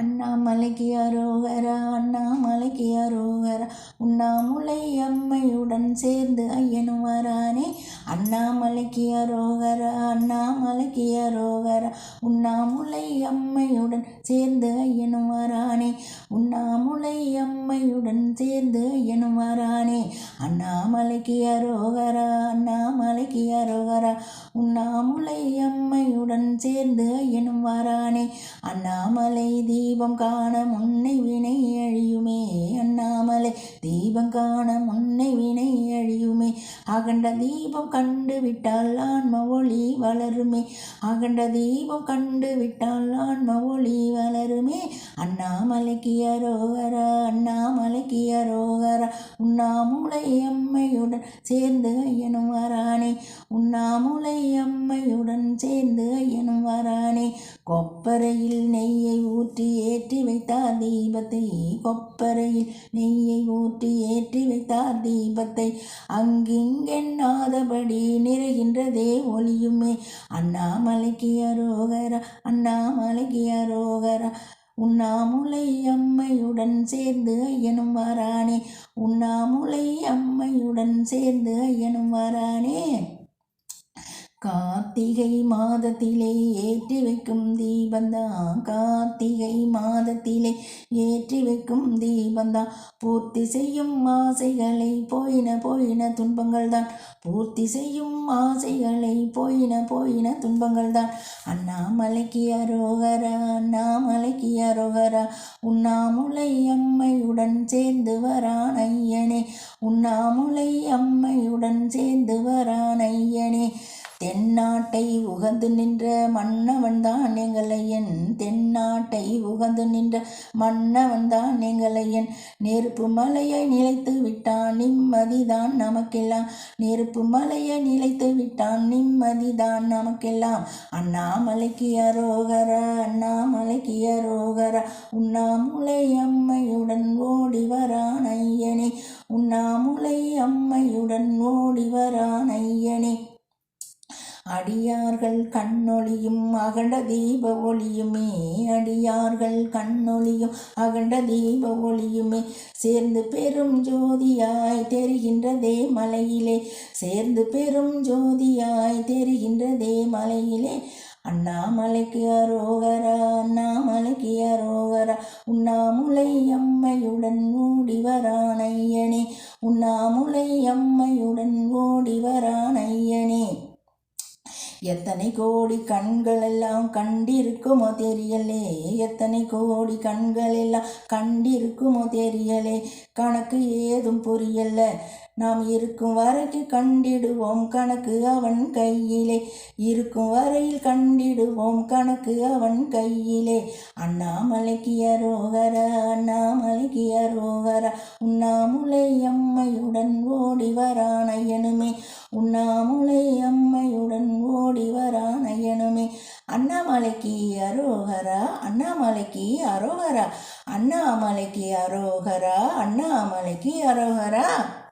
அண்ணாமலைக்கு அரோகரா அண்ணாமலைக்கு அரோகரா. உண்ணாமுலை அம்மையுடன் சேர்ந்து ஐயனும் வரானே. அண்ணாமலைக்கு அரோகரா அண்ணாமலைக்கு அரோகரா. உண்ணாமுலை அம்மையுடன் சேர்ந்து ஐயனும் வரானே. உண்ணாமுலை அம்மையுடன் சேர்ந்து ஐயனும் வரானே. அண்ணாமலைக்கு அரோகரா அண்ணாமலைக்கு அரோகரா. உண்ணாமுலை அம்மையுடன் சேர்ந்து எனும் வாரானே. அண்ணாமலை தீபம் காண முன்னை வினை அழியுமே. அண்ணாமலை தீபம் காண முன்னை வினை அழியுமே. அகண்ட தீபம் கண்டு விட்டால் ஆன்ம ஒளி வளருமே. அகண்ட தீபம் கண்டு விட்டால் ஆன்ம ஒளி வளருமே. அண்ணாமலைக்கு அரோகர அண்ணாமலைக்கு அரோகர. உண்ணாமுலை அம்மையுடன் சேர்ந்து எனும் வரானே. உண்ணாமுலை அம்மையுடன் சேர்ந்து ஐயனும் வரானே. கொப்பரையில் நெய்யை ஊற்றி ஏற்றி வைத்தார் தீபத்தை. கொப்பரையில் நெய்யை ஊற்றி ஏற்றி வைத்தார் தீபத்தை. அங்கிங்கெண்ணாதபடி நிறைகின்றதே ஒளியுமே அண்ணாமலைக்கு அரோகரா அண்ணாமலைக்கு அரோகரா. உண்ணாமுலை அம்மையுடன் சேர்ந்து ஐயனும் வரானே. உண்ணாமுலை அம்மையுடன் சேர்ந்து ஐயனும் வரானே. கார்த்திகை மாதத்திலே ஏற்றி வைக்கும் தீபந்தான் கார்த்திகை மாதத்திலே ஏற்றி வைக்கும் தீபந்தான் பூர்த்தி செய்யும் ஆசைகளை போயின போயின துன்பங்கள் தான். பூர்த்தி செய்யும் ஆசைகளை போயின போயின துன்பங்கள் தான். அண்ணாமலைக்கு அரோகரா அண்ணாமலைக்கு அரோகரா. உண்ணாமுலை அம்மையுடன் சேர்ந்து வரான் ஐயனே. உண்ணாமுலை அம்மையுடன் சேர்ந்து வரான் ஐயனே. தென்னாட்டை உகந்து நின்ற மன்னவன் தான் எங்களையன் தென்னாட்டை உகந்து நின்ற மன்னவன் தான் எங்களையன் நெருப்பு மலையை நிலைத்து விட்டான் நிம்மதிதான் நமக்கெல்லாம். நெருப்பு மலையை நிலைத்து விட்டான் நிம்மதிதான் நமக்கெல்லாம். அண்ணாமலைக்கு அரோகர அண்ணாமலைக்கு அரோகர. உண்ணாமுலை அம்மையுடன் ஓடி வரான் ஐயனே. உண்ணாமுலை அம்மையுடன் ஓடி வரான் ஐயனே. அடியார்கள் கண்ணொளியும் அகண்ட தீப ஒளியுமே அடியார்கள் கண்ணொளியும் அகண்ட தீப ஒளியுமே. சேர்ந்து பெரும் ஜோதியாய் தெரிகின்றதே மலையிலே சேர்ந்து பெரும் ஜோதியாய் தெரிகின்றதே மலையிலே. அண்ணாமலைக்கு அரோகரா அண்ணாமலைக்கு அரோகரா உண்ணாமுலை அம்மையுடன் ஓடி வரான் ஐயனே உண்ணாமுலை அம்மையுடன் ஓடி வரான் ஐயனே. எத்தனை கோடி கண்கள் எல்லாம் கண்டிருக்குமோ தெரியலே. எத்தனை கோடி கண்கள் எல்லாம் கண்டிருக்குமோ தெரியலே. கணக்கு ஏதும் புரியல. நாம் இருக்கும் வரைக்கு கண்டிடுவோம் கணக்கு அவன் கையிலே. இருக்கும் வரையில் கண்டிடுவோம் கணக்கு அவன் கையிலே. அண்ணாமலைக்கு அரோகரா அண்ணாமலைக்கு அரோகரா. உண்ணாமுலை அம்மையுடன் ஓடி வரான் ஐயனுமே. உண்ணாமுலை அண்ணாமலைக்கு அரோகரா அண்ணாமலைக்கு அரோகரா அண்ணாமலைக்கு அரோகரா அண்ணாமலைக்கு அரோகரா.